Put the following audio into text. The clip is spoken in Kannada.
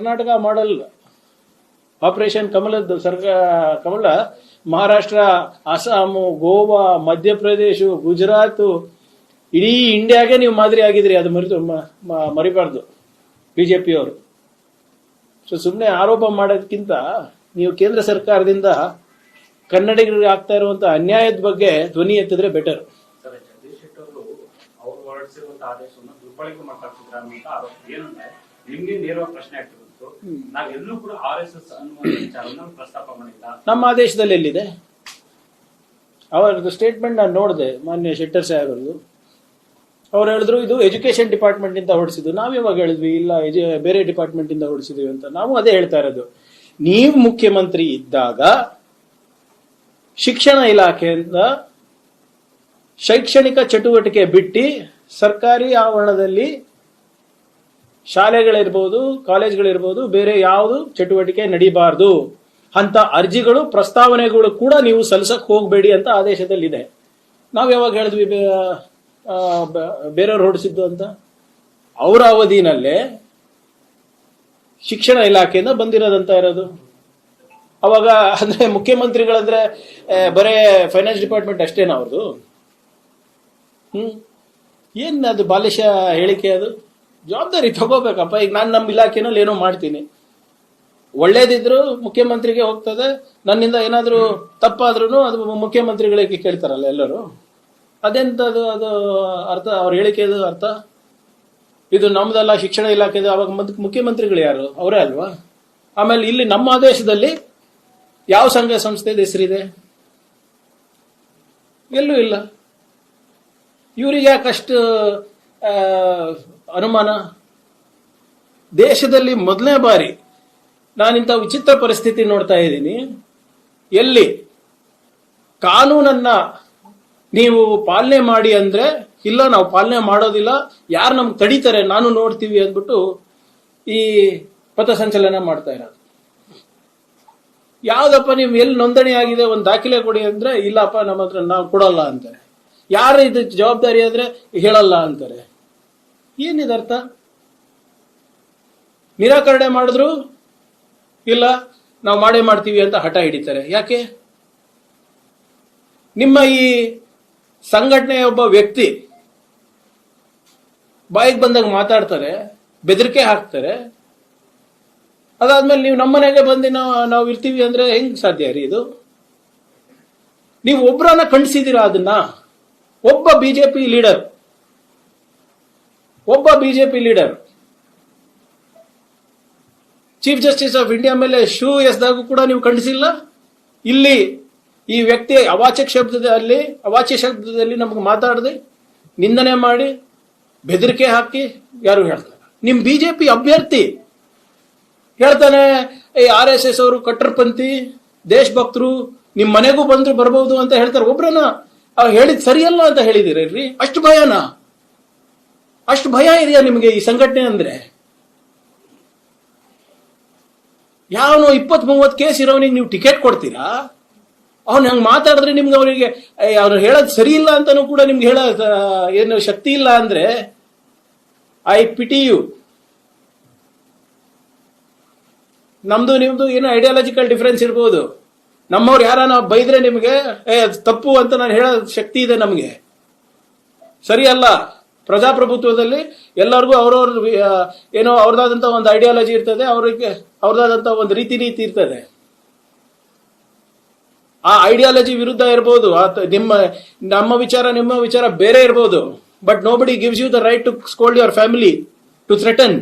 ಕರ್ನಾಟಕ ಮಾಡಲ್ ಆಪರೇಷನ್ ಕಮಲದ್ದು ಸರ್ಕಾರ ಕಮಲ, ಮಹಾರಾಷ್ಟ್ರ ಅಸ್ಸಾಮು ಗೋವಾ, ಮಧ್ಯಪ್ರದೇಶ, ಗುಜರಾತ್, ಇಡೀ ಇಂಡಿಯಾಗೆ ನೀವು ಮಾದರಿ ಆಗಿದ್ರಿ, ಅದು ಮರಿತು ಮರಿಬಾರ್ದು ಅವರು ಬಿಜೆಪಿಯವರು. ಸೊ ಸುಮ್ಮನೆ ಆರೋಪ ಮಾಡೋದಕ್ಕಿಂತ ನೀವು ಕೇಂದ್ರ ಸರ್ಕಾರದಿಂದ ಕನ್ನಡಿಗರಿಗೆ ಆಗ್ತಾ ಇರುವಂತ ಅನ್ಯಾಯದ ಬಗ್ಗೆ ಧ್ವನಿ ಎತ್ತಿದ್ರೆ ಬೆಟರ್ ಆದೇಶವನ್ನು ದುರ್ಬಳಕೆ ಅನ್ನುವಂತ ಆರೋಪ. ಏನಂದ್ರೆ, ನಿಮ್ಗೆ ಪ್ರಶ್ನೆ ನಮ್ಮ ಆದೇಶದಲ್ಲಿ ಎಲ್ಲಿದೆ? ಅವರದ್ದು ಸ್ಟೇಟ್ಮೆಂಟ್ ನಾನು ನೋಡಿದೆ, ಮಾನ್ಯ ಶೆಟ್ಟರ್ ಸಾಹೇಬರದು. ಅವ್ರು ಹೇಳಿದ್ರು, ಇದು ಎಜುಕೇಶನ್ ಡಿಪಾರ್ಟ್ಮೆಂಟ್ ಇಂದ ಹೊಡಿಸಿದ್ದು. ನಾವ್ ಯಾವಾಗ ಹೇಳಿದ್ವಿ? ಇಲ್ಲ ಬೇರೆ ಡಿಪಾರ್ಟ್ಮೆಂಟ್ ಇಂದ ಹೊಡಿಸಿದ್ವಿ ಅಂತ. ನಾವು ಅದೇ ಹೇಳ್ತಾ ಇರೋದು. ನೀವು ಮುಖ್ಯಮಂತ್ರಿ ಇದ್ದಾಗ ಶಿಕ್ಷಣ ಇಲಾಖೆಯಿಂದ ಶೈಕ್ಷಣಿಕ ಚಟುವಟಿಕೆ ಬಿಟ್ಟು ಸರ್ಕಾರಿ ಆವರಣದಲ್ಲಿ ಶಾಲೆಗಳಿರ್ಬೋದು, ಕಾಲೇಜ್ಗಳಿರ್ಬೋದು, ಬೇರೆ ಯಾವುದು ಚಟುವಟಿಕೆ ನಡೀಬಾರ್ದು. ಅಂತ ಅರ್ಜಿಗಳು, ಪ್ರಸ್ತಾವನೆಗಳು ಕೂಡ ನೀವು ಸಲ್ಲಿಸಕ್ಕೆ ಹೋಗಬೇಡಿ ಅಂತ ಆದೇಶದಲ್ಲಿದೆ. ನಾವು ಯಾವಾಗ ಹೇಳಿದ್ವಿ ಬೇರೆಯವ್ರು ಹೊರಡಿಸಿದ್ದು ಅಂತ? ಅವರ ಅವಧಿನಲ್ಲೇ ಶಿಕ್ಷಣ ಇಲಾಖೆಯಿಂದ ಬಂದಿರೋದಂತ ಇರೋದು ಅವಾಗ ಅಂದ್ರೆ ಮುಖ್ಯಮಂತ್ರಿಗಳಂದ್ರೆ ಬರೇ ಫೈನಾನ್ಸ್ ಡಿಪಾರ್ಟ್ಮೆಂಟ್ ಅಷ್ಟೇನಾ ಅವ್ರದ್ದು ಹ್ಮ್. ಏನ್ ಅದು ಬಾಲಿಶ ಹೇಳಿಕೆ ಅದು? ಜವಾಬ್ದಾರಿ ತಗೋಬೇಕಪ್ಪ. ಈಗ ನಾನು ನಮ್ಮ ಇಲಾಖೆನಲ್ಲಿ ಏನೋ ಮಾಡ್ತೀನಿ. ಒಳ್ಳೇದಿದ್ರು ಮುಖ್ಯಮಂತ್ರಿಗೆ ಹೋಗ್ತದೆ. ನನ್ನಿಂದ ಏನಾದರೂ ತಪ್ಪಾದ್ರೂ ಅದು ಮುಖ್ಯಮಂತ್ರಿಗಳಿಗೆ ಕೇಳ್ತಾರಲ್ಲ ಎಲ್ಲರೂ. ಅದೆಂತ ಅದು ಅರ್ಥ? ಅವ್ರ ಹೇಳಿಕೆದು ಅರ್ಥ? ಇದು ನಮ್ದಲ್ಲ, ಶಿಕ್ಷಣ ಇಲಾಖೆದು, ಅವಾಗ ಮುಖ್ಯಮಂತ್ರಿಗಳು ಯಾರು? ಅವರೇ ಅಲ್ವಾ? ಆಮೇಲೆ ಇಲ್ಲಿ ನಮ್ಮ ಆದೇಶದಲ್ಲಿ ಯಾವ ಸಂಘ ಸಂಸ್ಥೆದ ಹೆಸರಿದೆ ಎಲ್ಲೂ ಇಲ್ಲ. ಇವ್ರಿಗೆ ಯಾಕಷ್ಟು ಅನುಮಾನ? ದೇಶದಲ್ಲಿ ಮೊದಲನೇ ಬಾರಿ ನಾನಿಂಥ ವಿಚಿತ್ರ ಪರಿಸ್ಥಿತಿ ನೋಡ್ತಾ ಇದ್ದೀನಿ. ಎಲ್ಲಿ? ಕಾನೂನನ್ನ ನೀವು ಪಾಲನೆ ಮಾಡಿ ಅಂದ್ರೆ, ಇಲ್ಲ, ನಾವು ಪಾಲನೆ ಮಾಡೋದಿಲ್ಲ, ಯಾರು ನಮ್ಗೆ ತಡೀತಾರೆ, ನಾನು ನೋಡ್ತೀವಿ ಅಂದ್ಬಿಟ್ಟು ಈ ಪಥಸಂಚಲನ ಮಾಡ್ತಾ ಇರೋದು. ಯಾವ್ದಪ್ಪ ನೀವು ಎಲ್ಲಿ ನೋಂದಣಿ ಆಗಿದೆ, ಒಂದು ದಾಖಲೆ ಕೊಡಿ ಅಂದ್ರೆ, ಇಲ್ಲಪ್ಪ, ನಮ್ಮ ಹತ್ರ ನಾವು ಕೊಡಲ್ಲ ಅಂತಾರೆ. ಯಾರು ಇದು ಜವಾಬ್ದಾರಿ ಆದ್ರೆ, ಹೇಳಲ್ಲ ಅಂತಾರೆ. ಏನಿದೆ ಅರ್ಥ? ನಿರಾಕರಣೆ ಮಾಡಿದ್ರು? ಇಲ್ಲ, ನಾವು ಮಾಡೇ ಮಾಡ್ತೀವಿ ಅಂತ ಹಠ ಹಿಡಿತಾರೆ. ಯಾಕೆ? ನಿಮ್ಮ ಈ ಸಂಘಟನೆಯ ಒಬ್ಬ ವ್ಯಕ್ತಿ ಬಾಯಿಗೆ ಬಂದಾಗ ಮಾತಾಡ್ತಾರೆ, ಬೆದರಿಕೆ ಹಾಕ್ತಾರೆ. ಅದಾದ್ಮೇಲೆ ನೀವು ನಮ್ಮನೆಗೆ ಬಂದು ನಾವು ನಾವು ಇರ್ತೀವಿ ಅಂದ್ರೆ ಹೆಂಗ್ ಸಾಧ್ಯ ರೀ ಇದು? ನೀವು ಒಬ್ಬರನ್ನ ಖಂಡಿಸಿದೀರಾ ಅದನ್ನ? ಒಬ್ಬ ಬಿಜೆಪಿ ಲೀಡರ್ ಒಬ್ಬ BJP leader. Chief justice of India ಮೇಲೆ ಶೂ ಎಸ್ದಾಗೂ ಕೂಡ ನೀವು ಖಂಡಿಸಿಲ್ಲ. ಇಲ್ಲಿ ಈ ವ್ಯಕ್ತಿ ಅವಾಚ್ಯ ಶಬ್ದದಲ್ಲಿ ಅವಾಚ್ಯ ಶಬ್ದದಲ್ಲಿ ನಮಗೆ ಮಾತಾಡದೆ, ನಿಂದನೆ ಮಾಡಿ, ಬೆದರಿಕೆ ಹಾಕಿ ಯಾರು ಹೇಳ್ತಾರೆ? ನಿಮ್ ಬಿಜೆಪಿ ಅಭ್ಯರ್ಥಿ ಹೇಳ್ತಾನೆ ಈ ಆರ್ ಎಸ್ ಎಸ್ ಅವರು ಕಟ್ಟರ್ಪಂಥಿ, ದೇಶಭಕ್ತರು, ನಿಮ್ ಮನೆಗೂ ಬಂದ್ರು ಬರಬಹುದು ಅಂತ ಹೇಳ್ತಾರೆ. ಒಬ್ರನ್ನ ಹೇಳಿದ್ ಸರಿಯಲ್ಲ ಅಂತ ಹೇಳಿದಿರಿ ಅಷ್ಟು ಭಯನಾ? ಅಷ್ಟು ಭಯ ಇದೆಯಾ ನಿಮಗೆ ಈ ಸಂಘಟನೆ ಅಂದ್ರೆ? ಯಾವನು ಇಪ್ಪತ್ ಮೂವತ್ತು ಕೇಸ್ ಇರೋನಿಗೆ ನೀವು ಟಿಕೆಟ್ ಕೊಡ್ತೀರಾ? ಅವ್ನು ಹಂಗೆ ಮಾತಾಡಿದ್ರೆ ನಿಮ್ಗೆ ಅವರಿಗೆ ಅವ್ರು ಹೇಳೋದು ಸರಿ ಇಲ್ಲ ಅಂತಾನೂ ಕೂಡ ನಿಮ್ಗೆ ಹೇಳೋ ಏನು ಶಕ್ತಿ ಇಲ್ಲ ಅಂದ್ರೆ? I pity you. ನಮ್ದು, ನಿಮ್ದು ಏನು ಐಡಿಯಾಲಜಿಕಲ್ ಡಿಫ್ರೆನ್ಸ್ ಇರ್ಬೋದು. ನಮ್ಮವ್ರು ಯಾರನ್ನ ಬೈದ್ರೆ ನಿಮಗೆ, ಏ, ಅದು ತಪ್ಪು ಅಂತ ನಾನು ಹೇಳೋ ಶಕ್ತಿ ಇದೆ ನಮಗೆ. ಸರಿ ಅಲ್ಲ? ಪ್ರಜಾಪ್ರಭುತ್ವದಲ್ಲಿ ಎಲ್ಲರಿಗೂ ಅವ್ರವ್ರ ಏನೋ ಅವ್ರದಾದಂತ ಒಂದು ಐಡಿಯಾಲಜಿ ಇರ್ತದೆ, ಅವ್ರಿಗೆ ಅವ್ರದಾದಂತ ಒಂದು ರೀತಿ ನೀತಿ ಇರ್ತದೆ. ಆ ಐಡಿಯಾಲಜಿ ವಿರುದ್ಧ ಇರ್ಬೋದು ನಿಮ್ಮ, ನಮ್ಮ ವಿಚಾರ, ನಿಮ್ಮ ವಿಚಾರ ಬೇರೆ ಇರ್ಬೋದು but nobody gives you the right to scold your family to threaten